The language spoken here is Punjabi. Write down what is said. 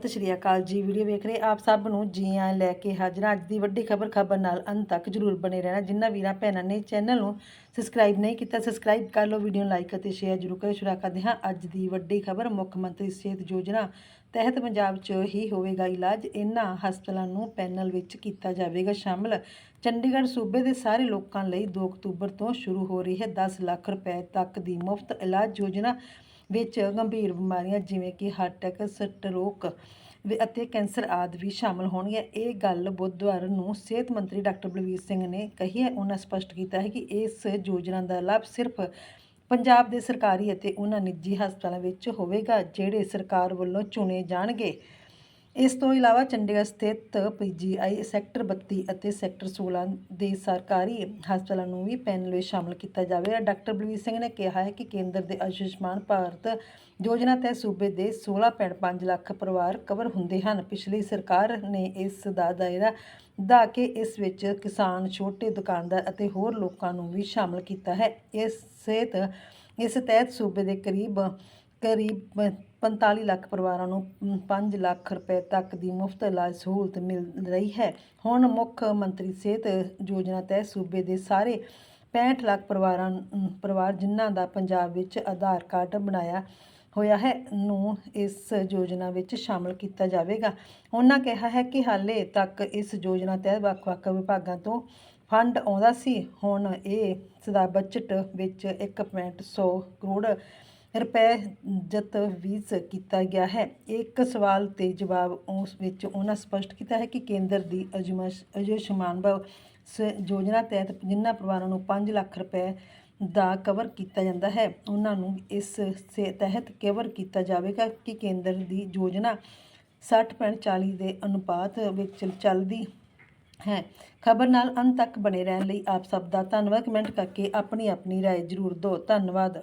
ਸਤਿ ਸ਼੍ਰੀ ਅਕਾਲ ਜੀ। ਵੀਡੀਓ ਵੇਖ ਰਹੇ ਆਪ ਸਭ ਨੂੰ ਜੀ ਆਇਆਂ ਲੈ ਕੇ ਹਾਜ਼ਰ ਅੱਜ ਦੀ ਵੱਡੀ ਖਬਰ ਖਬਰ ਨਾਲ ਅੰਤ ਤੱਕ ਜਰੂਰ ਬਣੇ ਰਹਿਣਾ। ਜਿਨ੍ਹਾਂ ਵੀਰਾਂ ਭੈਣਾਂ ਨੇ ਚੈਨਲ ਨੂੰ ਸਬਸਕ੍ਰਾਈਬ ਨਹੀਂ ਕੀਤਾ, ਸਬਸਕ੍ਰਾਈਬ ਕਰ ਲਓ, ਵੀਡੀਓ ਨੂੰ ਲਾਈਕ ਅਤੇ ਸ਼ੇਅਰ ਜਰੂਰ ਕਰੋ ਸ਼ੁਰੂ ਕਰਦੇ ਹਾਂ ਅੱਜ ਦੀ ਵੱਡੀ ਖਬਰ। ਮੁੱਖ ਮੰਤਰੀ ਸਿਹਤ ਯੋਜਨਾ ਤਹਿਤ ਪੰਜਾਬ 'ਚ ਹੀ ਹੋਵੇਗਾ ਇਲਾਜ। ਇਹਨਾਂ ਹਸਪਤਾਲਾਂ ਨੂੰ ਪੈਨਲ ਵਿੱਚ ਕੀਤਾ ਜਾਵੇਗਾ ਸ਼ਾਮਲ। ਚੰਡੀਗੜ੍ਹ ਸੂਬੇ ਦੇ ਸਾਰੇ ਲੋਕਾਂ ਲਈ 2 ਅਕਤੂਬਰ ਤੋਂ ਸ਼ੁਰੂ ਹੋ ਰਹੀ ਹੈ 10 ਲੱਖ ਰੁਪਏ ਤੱਕ ਦੀ ਮੁਫਤ ਇਲਾਜ ਯੋਜਨਾ। ਵਿੱਚ ਗੰਭੀਰ ਬਿਮਾਰੀਆਂ ਜਿਵੇਂ ਕਿ ਹਾਰਟ ਅਟੈਕ ਸਟ੍ਰੋਕ ਅਤੇ ਕੈਂਸਰ ਆਦਿ ਵੀ ਸ਼ਾਮਲ ਹੋਣਗੇ ਇਹ ਗੱਲ ਬੁੱਧਵਾਰ ਨੂੰ ਸਿਹਤ ਮੰਤਰੀ ਡਾਕਟਰ ਬਲਵੀਰ ਸਿੰਘ ਨੇ ਕਹੀ ਹੈ। ਉਹਨਾਂ ਸਪਸ਼ਟ ਕੀਤਾ ਹੈ ਕਿ ਇਸ ਯੋਜਨਾ ਦਾ ਲਾਭ ਸਿਰਫ ਪੰਜਾਬ ਦੇ ਸਰਕਾਰੀ ਅਤੇ ਉਹਨਾਂ ਨਿੱਜੀ ਹਸਪਤਾਲਾਂ ਵਿੱਚ ਹੋਵੇਗਾ, ਜਿਹੜੇ ਸਰਕਾਰ ਵੱਲੋਂ ਚੁਣੇ ਜਾਣਗੇ। ਇਸ ਤੋਂ ਇਲਾਵਾ ਚੰਡੀਗੜ੍ਹ ਸਥਿਤ ਪੀਜੀਆਈ ਸੈਕਟਰ 32 ਅਤੇ ਸੈਕਟਰ 16 ਦੇ ਸਰਕਾਰੀ ਹਸਪਤਾਲਾਂ ਨੂੰ ਵੀ ਪੈਨਲ ਵਿੱਚ ਸ਼ਾਮਲ ਕੀਤਾ ਜਾਵੇਗਾ। ਡਾਕਟਰ ਬਲਵੀਰ ਸਿੰਘ ਨੇ ਕਿਹਾ ਹੈ ਕਿ ਕੇਂਦਰ ਦੇ ਆਯੁਸ਼ਮਾਨ ਭਾਰਤ ਯੋਜਨਾ ਤਹਿਤ ਸੂਬੇ ਦੇ 16.5 ਲੱਖ ਪਰਿਵਾਰ ਕਵਰ ਹੁੰਦੇ ਹਨ। ਪਿਛਲੀ ਸਰਕਾਰ ਨੇ ਇਸ ਦਾ ਦਾਇਰਾ ਵਧਾ ਕੇ ਇਸ ਵਿੱਚ ਕਿਸਾਨ, ਛੋਟੇ ਦੁਕਾਨਦਾਰ ਅਤੇ ਹੋਰ ਲੋਕਾਂ ਨੂੰ ਵੀ ਸ਼ਾਮਲ ਕੀਤਾ ਹੈ। ਇਸ ਸਿਹਤ, ਇਸ ਤਹਿਤ ਸੂਬੇ ਦੇ ਕਰੀਬ ਕਰੀਬ 45 ਲੱਖ ਪਰਿਵਾਰਾਂ ਨੂੰ 5 ਲੱਖ ਰੁਪਏ ਤੱਕ ਦੀ ਮੁਫਤ ਇਲਾਜ ਸਹੂਲਤ ਮਿਲ ਰਹੀ ਹੈ। ਹੁਣ ਮੁੱਖ ਮੰਤਰੀ ਸਿਹਤ ਯੋਜਨਾ ਤਹਿਤ ਸੂਬੇ ਦੇ ਸਾਰੇ 65 ਲੱਖ ਪਰਿਵਾਰਾਂ ਪਰਿਵਾਰ ਜਿਨ੍ਹਾਂ ਦਾ ਪੰਜਾਬ ਵਿੱਚ ਆਧਾਰ ਕਾਰਡ ਬਣਾਇਆ ਹੋਇਆ ਹੈ, ਨੂੰ ਇਸ ਯੋਜਨਾ ਵਿੱਚ ਸ਼ਾਮਲ ਕੀਤਾ ਜਾਵੇਗਾ। ਉਹਨਾਂ ਕਿਹਾ ਹੈ ਕਿ ਹਾਲੇ ਤੱਕ ਇਸ ਯੋਜਨਾ ਤਹਿਤ ਵੱਖ-ਵੱਖ ਵਿਭਾਗਾਂ ਤੋਂ ਫੰਡ ਆਉਂਦਾ ਸੀ। ਹੁਣ ਇਹ ਸਦਾ ਬਜਟ ਵਿੱਚ 1.100 ਕਰੋੜ ਰੁਪਏ ਜਤਵੀਜ਼ ਕੀਤਾ ਗਿਆ ਹੈ ਇੱਕ ਸਵਾਲ ਤੇ ਜਵਾਬ ਉਸ ਵਿੱਚ ਉਹਨਾਂ ਸਪਸ਼ਟ ਕੀਤਾ ਹੈ ਕਿ ਕੇਂਦਰ ਦੀ ਅਜਮਸ਼ ਆਯੁਸ਼ਮਾਨ ਭਵ ਸ- ਯੋਜਨਾ ਤਹਿਤ ਜਿਨ੍ਹਾਂ ਪਰਿਵਾਰਾਂ ਨੂੰ 5 ਲੱਖ ਰੁਪਏ ਦਾ ਕਵਰ ਕੀਤਾ ਜਾਂਦਾ ਹੈ ਉਹਨਾਂ ਨੂੰ ਇਸ ਸੇ ਤਹਿਤ ਕਵਰ ਕੀਤਾ ਜਾਵੇਗਾ ਕਿ ਕੇਂਦਰ ਦੀ ਯੋਜਨਾ 60.40 ਦੇ ਅਨੁਪਾਤ ਵਿੱਚ ਚੱਲਦੀ ਹੈ ਖਬਰ ਨਾਲ ਅੰਤ ਤੱਕ ਬਣੇ ਰਹਿਣ ਲਈ ਆਪ ਸਭ ਦਾ ਧੰਨਵਾਦ ਕਮੈਂਟ ਕਰਕੇ ਆਪਣੀ ਆਪਣੀ رائے ਜ਼ਰੂਰ ਦਿਓ ਧੰਨਵਾਦ